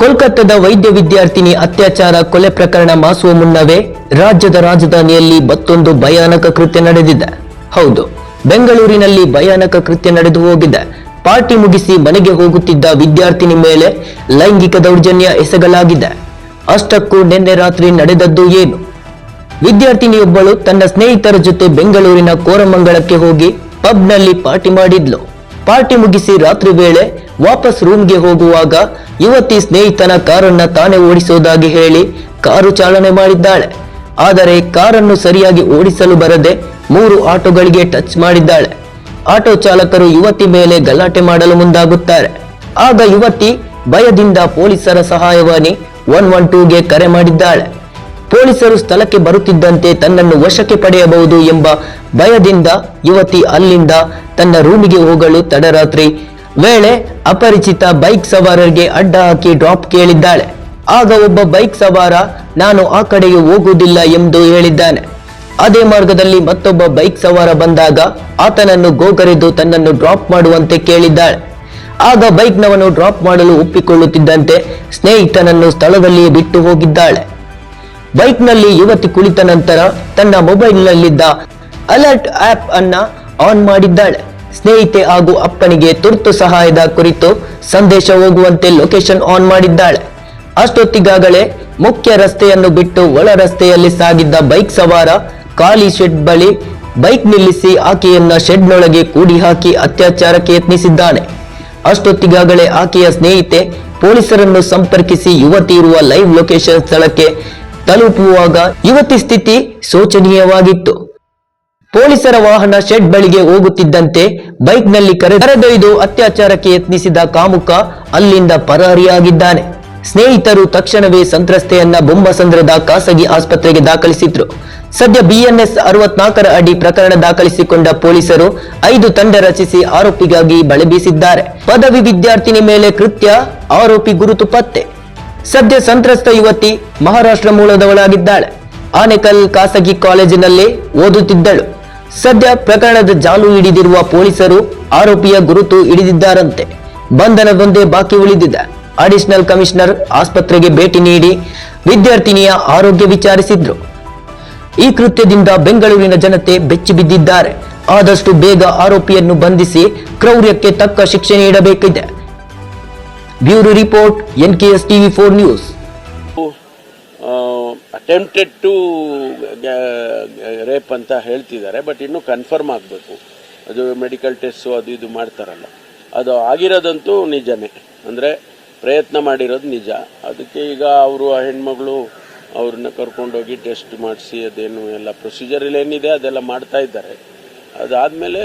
ಕೋಲ್ಕತ್ತಾದ ವೈದ್ಯ ವಿದ್ಯಾರ್ಥಿನಿ ಅತ್ಯಾಚಾರ ಕೊಲೆ ಪ್ರಕರಣ ಮಾಸುವ ಮುನ್ನವೇ ರಾಜ್ಯದ ರಾಜಧಾನಿಯಲ್ಲಿ ಮತ್ತೊಂದು ಭಯಾನಕ ಕೃತ್ಯ ನಡೆದಿದೆ. ಹೌದು, ಬೆಂಗಳೂರಿನಲ್ಲಿ ಭಯಾನಕ ಕೃತ್ಯ ನಡೆದು ಹೋಗಿದೆ. ಪಾರ್ಟಿ ಮುಗಿಸಿ ಮನೆಗೆ ಹೋಗುತ್ತಿದ್ದ ವಿದ್ಯಾರ್ಥಿನಿ ಮೇಲೆ ಲೈಂಗಿಕ ದೌರ್ಜನ್ಯ ಎಸಗಲಾಗಿದೆ. ಅಷ್ಟಕ್ಕೂ ನಿನ್ನೆ ರಾತ್ರಿ ನಡೆದದ್ದು ಏನು? ವಿದ್ಯಾರ್ಥಿನಿಯೊಬ್ಬಳು ತನ್ನ ಸ್ನೇಹಿತರ ಜೊತೆ ಬೆಂಗಳೂರಿನ ಕೋರಮಂಗಳಕ್ಕೆ ಹೋಗಿ ಪಬ್ನಲ್ಲಿ ಪಾರ್ಟಿ ಮಾಡಿದ್ಲು. ಪಾರ್ಟಿ ಮುಗಿಸಿ ರಾತ್ರಿ ವೇಳೆ ವಾಪಸ್ ರೂಮ್ಗೆ ಹೋಗುವಾಗ ಯುವತಿ ಸ್ನೇಹಿತನ ಕಾರನ್ನ ತಾನೇ ಓಡಿಸೋದಾಗಿ ಹೇಳಿ ಕಾರು ಚಾಲನೆ ಮಾಡಿದ್ದಾಳೆ. ಆದರೆ ಕಾರನ್ನು ಸರಿಯಾಗಿ ಓಡಿಸಲು ಬರದೆ ಮೂರು ಆಟೋಗಳಿಗೆ ಟಚ್ ಮಾಡಿದ್ದಾಳೆ. ಆಟೋ ಚಾಲಕರು ಯುವತಿ ಮೇಲೆ ಗಲಾಟೆ ಮಾಡಲು ಮುಂದಾಗುತ್ತಾರೆ. ಆಗ ಯುವತಿ ಭಯದಿಂದ ಪೊಲೀಸರ ಸಹಾಯವಾಣಿ ಒನ್ ಒನ್ ಟೂಗೆ ಕರೆ ಮಾಡಿದ್ದಾಳೆ. ಪೊಲೀಸರು ಸ್ಥಳಕ್ಕೆ ಬರುತ್ತಿದ್ದಂತೆ ತನ್ನನ್ನು ವಶಕ್ಕೆ ಪಡೆಯಬಹುದು ಎಂಬ ಭಯದಿಂದ ಯುವತಿ ಅಲ್ಲಿಂದ ತನ್ನ ರೂಮಿಗೆ ಹೋಗಲು ತಡರಾತ್ರಿ. ವೇಳೆ ಅಪರಿಚಿತ ಬೈಕ್ ಸವಾರರಿಗೆ ಅಡ್ಡ ಹಾಕಿ ಡ್ರಾಪ್ ಕೇಳಿದ್ದಾಳೆ. ಆಗ ಒಬ್ಬ ಬೈಕ್ ಸವಾರ, ನಾನು ಆ ಕಡೆಗೆ ಹೋಗುವುದಿಲ್ಲ ಎಂದು ಹೇಳಿದ್ದಾನೆ. ಅದೇ ಮಾರ್ಗದಲ್ಲಿ ಮತ್ತೊಬ್ಬ ಬೈಕ್ ಸವಾರ ಬಂದಾಗ ಆತನನ್ನು ಗೋಗರೆದು ತನ್ನನ್ನು ಡ್ರಾಪ್ ಮಾಡುವಂತೆ ಕೇಳಿದ್ದಾಳೆ. ಆಗ ಬೈಕ್ನವನು ಡ್ರಾಪ್ ಮಾಡಲು ಒಪ್ಪಿಕೊಳ್ಳುತ್ತಿದ್ದಂತೆ ಸ್ನೇಹಿತನನ್ನು ಸ್ಥಳದಲ್ಲಿಯೇ ಬಿಟ್ಟು ಹೋಗಿದ್ದಾಳೆ. ಬೈಕ್ನಲ್ಲಿ ಯುವತಿ ಕುಳಿತ ನಂತರ ತನ್ನ ಮೊಬೈಲ್ನಲ್ಲಿದ್ದ ಅಲರ್ಟ್ ಆಪ್ ಅನ್ನ ಆನ್ ಮಾಡಿದ್ದಾಳೆ. ಸ್ನೇಹಿತೆ ಹಾಗೂ ಅಪ್ಪನಿಗೆ ತುರ್ತು ಸಹಾಯದ ಕುರಿತು ಸಂದೇಶ ಹೋಗುವಂತೆ ಲೊಕೇಶನ್ ಆನ್ ಮಾಡಿದ್ದಾಳೆ. ಅಷ್ಟೊತ್ತಿಗಾಗಲೇ ಮುಖ್ಯ ರಸ್ತೆಯನ್ನು ಬಿಟ್ಟು ಒಳ ರಸ್ತೆಯಲ್ಲಿ ಸಾಗಿದ್ದ ಬೈಕ್ ಸವಾರ ಖಾಲಿ ಶೆಡ್ ಬಳಿ ಬೈಕ್ ನಿಲ್ಲಿಸಿ ಆಕೆಯನ್ನ ಶೆಡ್ನೊಳಗೆ ಕೂಡಿ ಹಾಕಿ ಅತ್ಯಾಚಾರಕ್ಕೆ ಯತ್ನಿಸಿದ್ದಾನೆ. ಅಷ್ಟೊತ್ತಿಗಾಗಲೇ ಆಕೆಯ ಸ್ನೇಹಿತೆ ಪೊಲೀಸರನ್ನು ಸಂಪರ್ಕಿಸಿ ಯುವತಿ ಇರುವ ಲೈವ್ ಲೊಕೇಶನ್ ಸ್ಥಳಕ್ಕೆ ತಲುಪುವಾಗ ಯುವತಿ ಸ್ಥಿತಿ ಶೋಚನೀಯವಾಗಿತ್ತು. ಪೊಲೀಸರ ವಾಹನ ಶೆಡ್ ಬಳಿಗೆ ಹೋಗುತ್ತಿದ್ದಂತೆ ಬೈಕ್ನಲ್ಲಿ ಕರೆ ಕರೆದೊಯ್ದು ಅತ್ಯಾಚಾರಕ್ಕೆ ಯತ್ನಿಸಿದ ಕಾಮುಕ ಅಲ್ಲಿಂದ ಪರಾರಿಯಾಗಿದ್ದಾನೆ. ಸ್ನೇಹಿತರು ತಕ್ಷಣವೇ ಸಂತ್ರಸ್ತೆಯನ್ನ ಬೊಮ್ಮಸಂದ್ರದ ಖಾಸಗಿ ಆಸ್ಪತ್ರೆಗೆ ದಾಖಲಿಸಿದ್ರು. ಸದ್ಯ ಬಿಎನ್ಎಸ್ ಅರವತ್ನಾಲ್ಕರ ಅಡಿ ಪ್ರಕರಣ ದಾಖಲಿಸಿಕೊಂಡ ಪೊಲೀಸರು ಐದು ತಂಡ ರಚಿಸಿ ಆರೋಪಿಗಾಗಿ ಬಳೆ ಬೀಸಿದ್ದಾರೆ. ಪದವಿ ವಿದ್ಯಾರ್ಥಿನಿ ಮೇಲೆ ಕೃತ್ಯ, ಆರೋಪಿ ಗುರುತು ಪತ್ತೆ. ಸದ್ಯ ಸಂತ್ರಸ್ತ ಯುವತಿ ಮಹಾರಾಷ್ಟ್ರ ಮೂಲದವಳಾಗಿದ್ದಾಳೆ. ಆನೆಕಲ್ ಖಾಸಗಿ ಕಾಲೇಜಿನಲ್ಲಿ ಓದುತ್ತಿದ್ದಳು. ಸದ್ಯ ಪ್ರಕರಣದ ಜಾಲು ಹಿಡಿದಿರುವ ಪೊಲೀಸರು ಆರೋಪಿಯ ಗುರುತು ಹಿಡಿದಿದ್ದಾರಂತೆ. ಬಂಧನದೊಂದೇ ಬಾಕಿ ಉಳಿದಿದೆ. ಅಡಿಷನಲ್ ಕಮಿಷನರ್ ಆಸ್ಪತ್ರೆಗೆ ಭೇಟಿ ನೀಡಿ ವಿದ್ಯಾರ್ಥಿನಿಯ ಆರೋಗ್ಯ ವಿಚಾರಿಸಿದ್ರು. ಈ ಕೃತ್ಯದಿಂದ ಬೆಂಗಳೂರಿನ ಜನತೆ ಬೆಚ್ಚಿ ಬಿದ್ದಿದ್ದಾರೆ. ಆದಷ್ಟು ಬೇಗ ಆರೋಪಿಯನ್ನು ಬಂಧಿಸಿ ಕ್ರೌರ್ಯಕ್ಕೆ ತಕ್ಕ ಶಿಕ್ಷೆ ನೀಡಬೇಕಿದೆ. Bureau report NKS TV four news. Attempted to rape ಅಂತ ಹೇಳ್ತಿದ್ದಾರೆ ಬಟ್ ಇನ್ನು ಕನ್ಫರ್ಮ್ ಆಗಬೇಕು. ಅದು ಮೆಡಿಕಲ್ ಟೆಸ್ಟು ಅದು ಇದು ಮಾಡ್ತಾರಲ್ಲ. ಅದು ಆಗಿರೋದಂತೂ ನಿಜನೇ. ಅಂದರೆ ಪ್ರಯತ್ನ ಮಾಡಿರೋದು ನಿಜ. ಅದಕ್ಕೆ ಈಗ ಅವರು ಆ ಹೆಣ್ಮಗಳು ಅವ್ರನ್ನ ಕರ್ಕೊಂಡೋಗಿ ಟೆಸ್ಟ್ ಮಾಡಿಸಿ, ಅದೇನು ಎಲ್ಲ ಪ್ರೊಸೀಜರ್ ಏನಿದೆ ಅದೆಲ್ಲ ಮಾಡ್ತಾ ಇದ್ದಾರೆ. ಅದಾದಮೇಲೆ